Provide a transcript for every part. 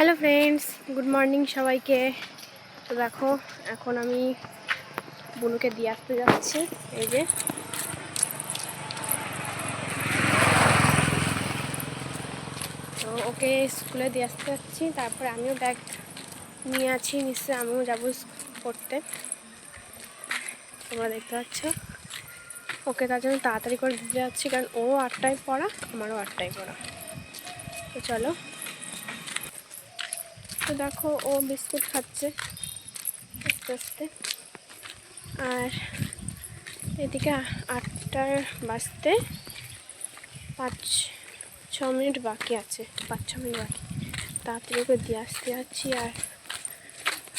Hello friends good morning সবাইকে। তো দেখো, এখন আমি বুনুকে দিয়ে আসতে যাচ্ছি। এই যে। তো ওকে স্কুলে দিয়ে আসতে যাচ্ছি। তারপরে আমিও ব্যাগ নিয়ে আছি। নিশ্চয়ই আমিও যাব পড়তে। তোমরা দেখতে পাচ্ছ। ওকে তার জন্য তাড়াতাড়ি করে দিতে যাচ্ছি। কারণ ও আটটায় পড়া, আমারও আটটায় পড়া। তো চলো। তো দেখো ও বিস্কুট খাচ্ছে আস্তে আস্তে। আর এদিকে আটটার বাজতে পাঁচ, ছ মিনিট বাকি আছে, পাঁচ, ছ মিনিট বাকি। তাড়াতাড়ি করে দিয়ে আসতে যাচ্ছি আর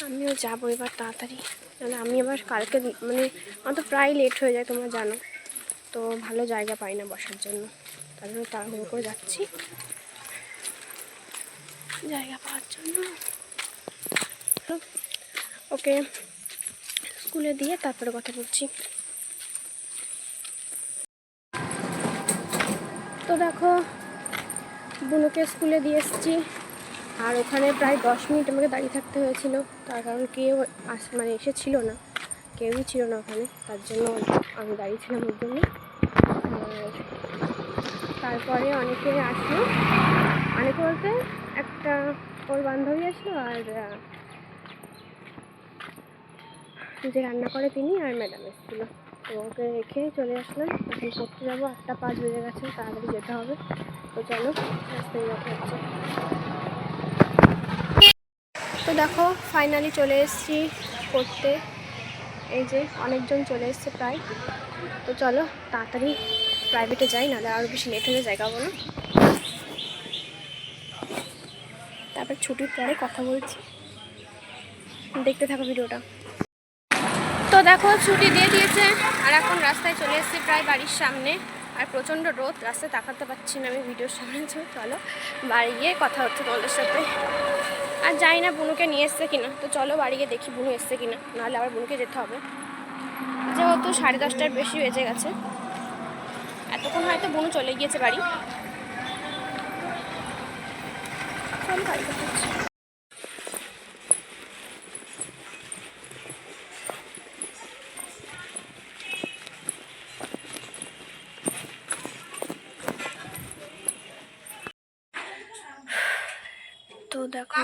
আমিও যাব এবার তাড়াতাড়ি। মানে আমি আবার কালকে মানে আমার তো প্রায় লেট হয়ে যায়, তোমরা জানো। তো ভালো জায়গা পাই না বসার জন্য। তার জন্য তাড়াহুড়ো করে যাচ্ছি। জায়গা পাওয়ার জন্য। ওকে, স্কুলে দিয়ে তারপরে কথা বলছি। তো দেখো, বুনুকে স্কুলে দিয়ে এসেছি। আর ওখানে প্রায় দশ মিনিট আমাকে দাঁড়িয়ে থাকতে হয়েছিল। তার কারণ কেউ আস মানে এসেছিল না। কেউই ছিল না ওখানে। তার জন্য আমি দাঁড়িয়েছিলাম ওর জন্য। তারপরে অনেকে আসলো। অনেকে বলতে একটা ওর বান্ধবী আসলো আর যে রান্না করে তিনি আর ম্যাডাম এসেছিল। তো ওকে রেখে চলে আসলাম। এখন পড়তে যাব। আটটা পাঁচ বেজে গেছে। তাড়াতাড়ি যেতে হবে। তো চলো হচ্ছে তো দেখো ফাইনালি চলে এসেছি পড়তে। এই যে অনেকজন চলে এসছে প্রায়। তো চলো, তাড়াতাড়ি প্রাইভেটে যাই, নাহলে আরও বেশি লেট হয়ে জায়গা বলো। তারপর ছুটির পরে কথা বলছি। দেখতে থাকো ভিডিওটা। তো দেখো, ছুটি দিয়ে দিয়েছে। আর এখন রাস্তায় চলে এসেছি প্রায় বাড়ির সামনে। আর প্রচণ্ড রোদ, রাস্তায় তাকাতে পারছি না আমি ভিডিওর সামনে। চলো, বাড়ি গিয়ে কথা হচ্ছে তোমাদের সাথে। আর যাই না বুনুকে নিয়ে এসছে কিনা। তো চলো বাড়ি গিয়ে দেখি বুনু এসছে কিনা। নাহলে আবার বুনুকে যেতে হবে। যেহেতু সাড়ে দশটার বেশি বেজে গেছে। এতক্ষণ হয়তো বুনু চলে গিয়েছে বাড়ি। যাচ্ছি। তো দেখো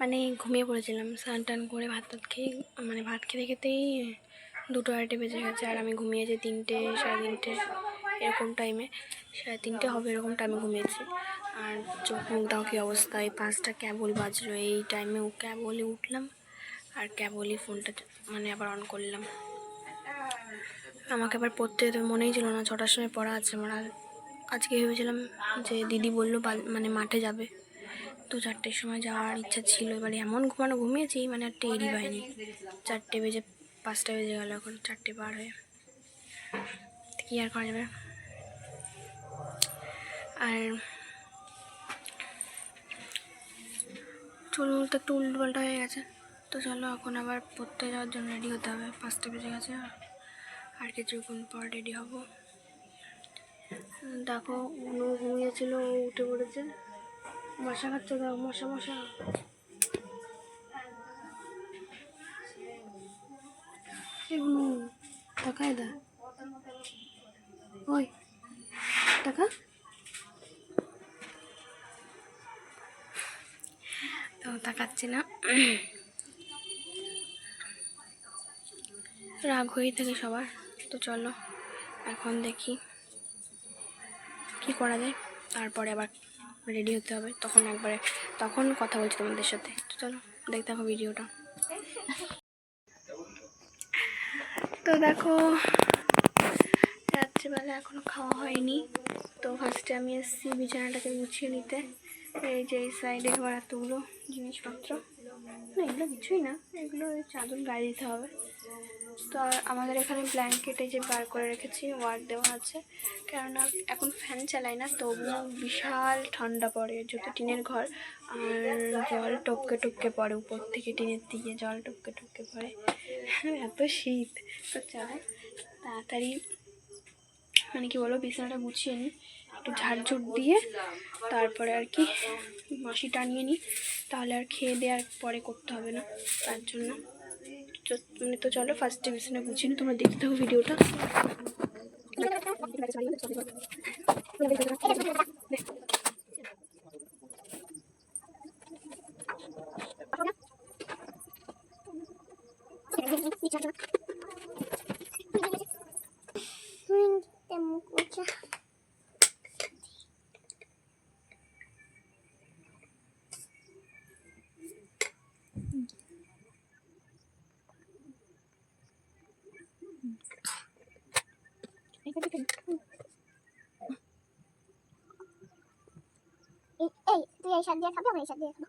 মানে ঘুমিয়ে পড়েছিলাম, স্নান টান করে ভাত টাত খেয়ে মানে ভাত খেতে খেতেই দুটো আড়াইটে বেজে গেছে, আর আমি ঘুমিয়েছি তিনটে, সাড়ে তিনটে, এরকম টাইমে সাড়ে তিনটে হবে এরকম টাইমে ঘুমিয়েছি আর চোখ মুখ দাও কী অবস্থা এই পাঁচটা ক্যাবল বাজলো, এই টাইমে ক্যাবলই উঠলাম আর ক্যাবলই ফোনটা মানে আবার অন করলাম। আমাকে আবার পড়তে যেতে মনেই ছিল না, ছটার সময় পড়া আছে আমার। আজকে ভেবেছিলাম যে দিদি বলল মানে মাঠে যাবে। তো চারটের সময় যাওয়ার ইচ্ছা ছিল, এবারে এমন ঘুমানো, ঘুমিয়েছি মানে আর টেরই পাইনি। চারটে বেজে, পাঁচটা বেজে গেল এখন, চারটে পার হয়ে। কী আর করা যাবে? আর চুল তো একটু উল্টো পাল্টা হয়ে গেছে। তো চলো, এখন আবার পড়তে যাওয়ার জন্য রেডি হতে হবে। পাঁচটা বেজে গেছে, আর কিছুক্ষণ পর রেডি হব। দেখো উনু ঘুমিয়েছিল, ও উঠে পড়েছে। মশা খাচ্ছে দাও মশা মশা। এগুলো তাকায় দা। ওই টাকা তাকাচ্ছি না। রাগ হয়েই থাকে সবার। তো চলো, এখন দেখি কি করা যায়। তারপরে আবার রেডি হতে হবে। তখন একবারে, তখন কথা বলছি তোমাদের সাথে। তো চলো, দেখতে থাকো ভিডিওটা তো দেখো, রাত্রিবেলা এখনও খাওয়া হয়নি। তো ফার্স্টে আমি এসেছি বিছানাটাকে গুছিয়ে নিতে। এই যে এই সাইডে আবার এতগুলো জিনিসপত্র। না, এগুলো কিছুই না, এগুলো চাদর গায়ে দিতে হবে। তো আমাদের এখানে ব্ল্যাঙ্কেটে যে বার করে রেখেছি ওয়ার দেওয়া আছে। কেননা এখন ফ্যান চালাই না, তবুও বিশাল ঠান্ডা পড়ে যেহেতু টিনের ঘর। আর জল টপকে টপকে পড়ে, উপর থেকে টিনের দিকে জল টপকে টপকে পড়ে। এত শীত, তো চলো তাড়াতাড়ি মানে কি বলব, বিছানাটা গুছিয়ে নিই একটু ঝাড়ঝুট দিয়ে তারপরে আর কি মাসি টানিয়ে নিই। তাহলে আর খেয়ে দেওয়ার পরে করতে হবে না, তার জন্য। মানে তো চলো ফার্স্ট ডিভিশনে বুঝিনি তোমরা দেখতে থাকো ভিডিওটা এই, তুই এই শাক দিয়ে খাবি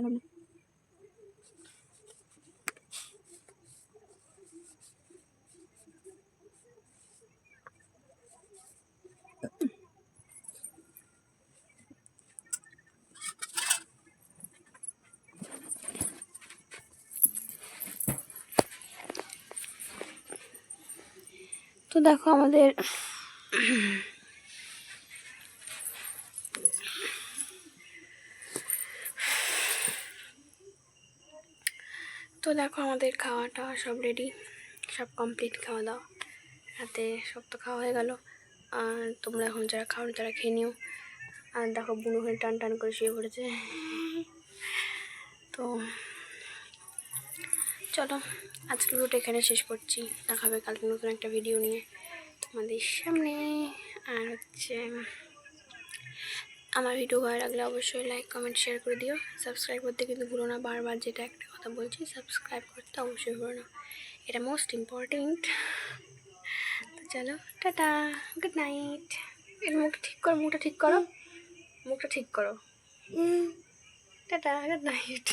আমি এই তো দেখো আমাদের তো দেখো আমাদের খাওয়া টাওয়া সব রেডি সব কমপ্লিট খাওয়া দাওয়া। রাতে সব তো খাওয়া হয়ে গেল। আর তোমরা এখন যারা খাও তারা খেয়ে নিও। আর দেখো বুনো হয়ে টান টান করে শুয়ে পড়েছে। তো চলো। আজকের ভিডিওটা এখানে শেষ করছি। দেখা হবে কালকে নতুন একটা ভিডিও নিয়ে তোমাদের সামনে। আর হচ্ছে আমার ভিডিও ভালো লাগলে অবশ্যই লাইক কমেন্ট শেয়ার করে দিও। সাবস্ক্রাইব করতে কিন্তু ভুলো না। বারবার যেটা একটা কথা বলছি সাবস্ক্রাইব করতে অবশ্যই ভুলো না। এটা মোস্ট ইম্পর্টেন্ট তো চলো টাটা গুড নাইট এর মুখটা ঠিক করো মুখটা ঠিক করো। মুখটা ঠিক করো। Tata good night